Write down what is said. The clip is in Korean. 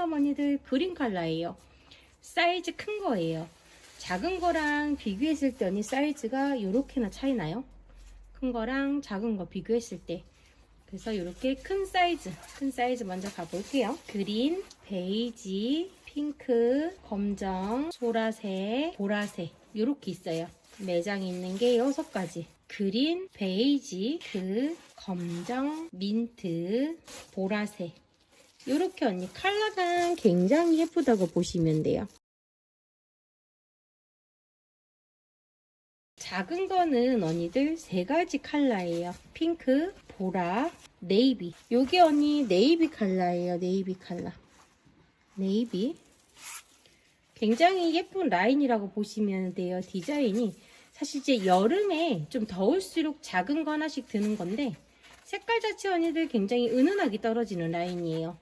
언니들 그린 컬러예요. 사이즈 큰 거예요. 작은 거랑 비교했을 때 언니 사이즈가 이렇게나 차이 나요. 큰 거랑 작은 거 비교했을 때. 그래서 이렇게 큰 사이즈, 큰 사이즈 먼저 가볼게요. 그린, 베이지, 핑크, 검정, 보라색, 보라색 이렇게 있어요. 매장에 있는 게 6가지. 그린, 베이지, 그, 검정, 민트, 보라색. 이렇게 언니 컬러가 굉장히 예쁘다고 보시면 돼요. 작은 거는 언니들 세 가지 컬러예요. 핑크, 보라, 네이비. 요게 언니 네이비 컬러예요. 네이비 컬러. 네이비. 굉장히 예쁜 라인이라고 보시면 돼요. 디자인이. 사실 이제 여름에 좀 더울수록 작은 거 하나씩 드는 건데 색깔 자체 언니들 굉장히 은은하게 떨어지는 라인이에요.